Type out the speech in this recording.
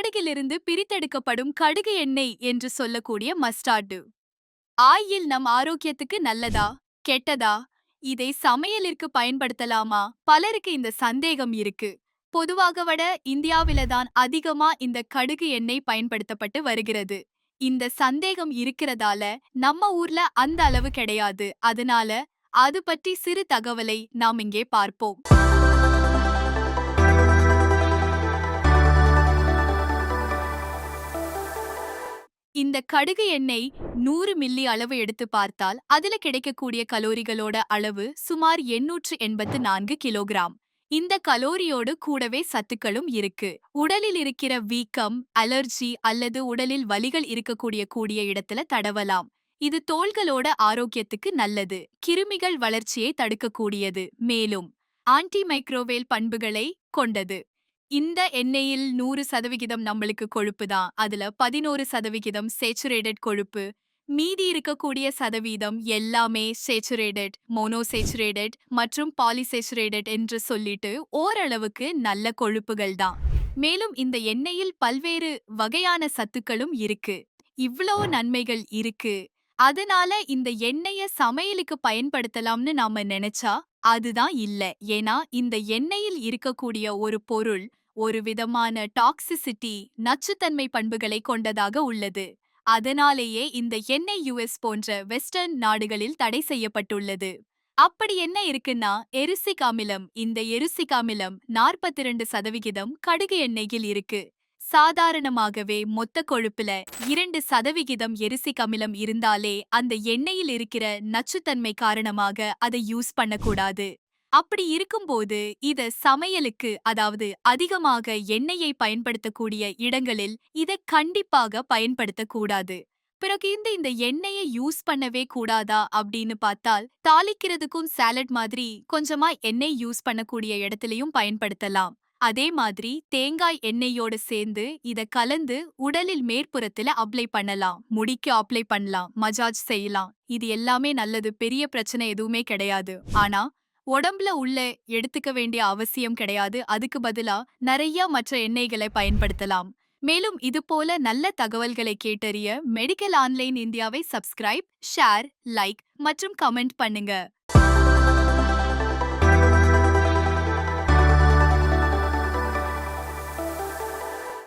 கடுகிலிருந்து பிரித்தெடுக்கப்படும் கடுகு எண்ணெய் என்று சொல்லக்கூடிய மஸ்டார்டு. ஆயில் நம் ஆரோக்கியத்துக்கு நல்லதா கெட்டதா? இதை சமையலிற்கு பயன்படுத்தலாமா? பலருக்கு இந்த சந்தேகம் இருக்கு. பொதுவாக வட இந்தியாவில தான் அதிகமா இந்த கடுகு எண்ணெய் பயன்படுத்தப்பட்டு வருகிறது. இந்த சந்தேகம் இருக்கிறதால நம்ம ஊர்ல அந்த அளவு கிடையாது. அதனால அது பற்றி சிறு தகவலை நாம் இங்கே பார்ப்போம். இந்த கடுகு எண்ணெய் நூறு மில்லி அளவு எடுத்து பார்த்தால் அதுல கிடைக்கக்கூடிய கலோரிகளோட அளவு சுமார் எண்ணூற்று எண்பத்து நான்கு கிலோகிராம். இந்த கலோரியோடு கூடவே சத்துக்களும் இருக்கு. உடலில் இருக்கிற வீக்கம் அலர்ஜி அல்லது உடலில் வலிகள் இருக்கக்கூடிய கூடிய இடத்துல தடவலாம். இது தோள்களோட ஆரோக்கியத்துக்கு நல்லது. கிருமிகள் வளர்ச்சியை தடுக்கக்கூடியது. மேலும் ஆன்டி மைக்ரோவேல் பண்புகளை கொண்டது. இந்த எண்ணெயில் நூறு சதவிகிதம் நம்மளுக்கு கொழுப்பு தான். அதுல பதினோரு சதவிகிதம் சேச்சுரேட்டட் கொழுப்பு. மீதி இருக்கக்கூடிய சதவீதம் எல்லாமே சேச்சுரேட்டட் மோனோசேச்சுரேட்டட் மற்றும் பாலிசேச்சுரேட்டட் என்று சொல்லிட்டு ஓரளவுக்கு நல்ல கொழுப்புகள் தான். மேலும் இந்த எண்ணெயில் பல்வேறு வகையான சத்துக்களும் இருக்கு. இவ்ளோ நன்மைகள் இருக்கு. அதனால இந்த எண்ணெய சமையலுக்கு பயன்படுத்தலாம்னு நாம நினைச்சா அதுதான் இல்ல. ஏன்னா இந்த எண்ணெயில் இருக்கக்கூடிய ஒரு பொருள் ஒரு விதமான டாக்ஸிசிட்டி நச்சுத்தன்மை பண்புகளை கொண்டதாக உள்ளது. அதனாலேயே இந்த எண்ணெய் யுஎஸ் போன்ற வெஸ்டர்ன் நாடுகளில் தடை செய்யப்பட்டுள்ளது. அப்படி என்ன இருக்குன்னா எரிசிக் அமிலம் இந்த எரிசிக் அமிலம் நாற்பத்தி ரெண்டு சதவிகிதம் கடுகு எண்ணெயில் இருக்கு. சாதாரணமாகவே மொத்த கொழுப்புல இரண்டு சதவிகிதம் எரிசிக் அமிலம் இருந்தாலே அந்த எண்ணெயில் இருக்கிற நச்சுத்தன்மை காரணமாக அதை யூஸ் பண்ணக்கூடாது. அப்படி இருக்கும்போது இத சமையலுக்கு அதாவது அதிகமாக எண்ணெயை பயன்படுத்தக்கூடிய இடங்களில் இத கண்டிப்பாக பயன்படுத்தக்கூடாது. பிறகு இந்த இந்த எண்ணெயை யூஸ் பண்ணவே கூடாதா அப்படின்னு பார்த்தால் தாளிக்கிறதுக்கும் சாலட் மாதிரி கொஞ்சமா எண்ணெய் யூஸ் பண்ணக்கூடிய இடத்துலயும் பயன்படுத்தலாம். அதே மாதிரி தேங்காய் எண்ணெயோடு சேர்ந்து இத கலந்து உடலில் மேற்புறத்துல அப்ளை பண்ணலாம். முடிக்கு அப்ளை பண்ணலாம். மஜாஜ் செய்யலாம். இது எல்லாமே நல்லது. பெரிய பிரச்சனை எதுவுமே கிடையாது. ஆனா உடம்புல உள்ள எடுத்துக்க வேண்டிய அவசியம் கிடையாது. அதுக்கு பதிலா நிறைய மற்ற எண்ணெய்களை பயன்படுத்தலாம். மேலும் இது போல நல்ல தகவல்களை கேட்டறிய மெடிக்கல் ஆன்லைன் இந்தியாவை சப்ஸ்கிரைப் ஷேர் லைக் மற்றும் கமெண்ட் பண்ணுங்க.